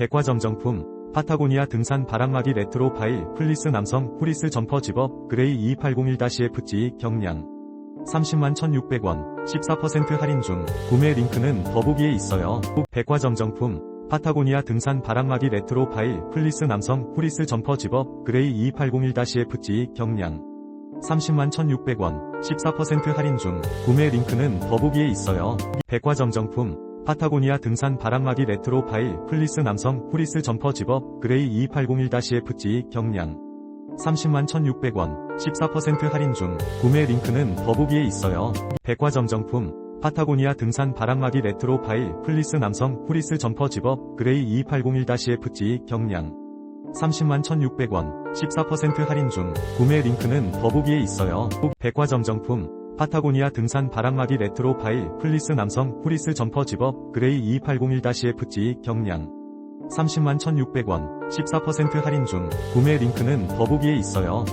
백화점 정품, 파타고니아 등산 바람막이 레트로 파일, 플리스 남성, 프리스 점퍼 집업, 그레이 2801-FG 경량. 30만 1600원, 14% 할인 중, 구매 링크는 더보기에 있어요. 백화점 정품, 파타고니아 등산 바람막이 레트로 파일, 플리스 남성, 프리스 점퍼 집업, 그레이 2801-FG 경량. 30만 1600원, 14% 할인 중, 구매 링크는 더보기에 있어요. 백화점 정품, 파타고니아 등산 바람막이 레트로 파일, 플리스 남성, 프리스 점퍼 집업, 그레이 2801-FG 경량. 30만 1600원, 14% 할인 중, 구매 링크는 더보기에 있어요. 백화점 정품, 파타고니아 등산 바람막이 레트로 파일, 플리스 남성, 프리스 점퍼 집업, 그레이 2801-FG 경량. 30만 1600원, 14% 할인 중, 구매 링크는 더보기에 있어요. 백화점 정품, 파타고니아 등산 바람막이 레트로 파일, 플리스 남성, 프리스 점퍼 집업, 그레이 2801-FG 경량. 30만 1600원, 14% 할인 중, 구매 링크는 더보기에 있어요.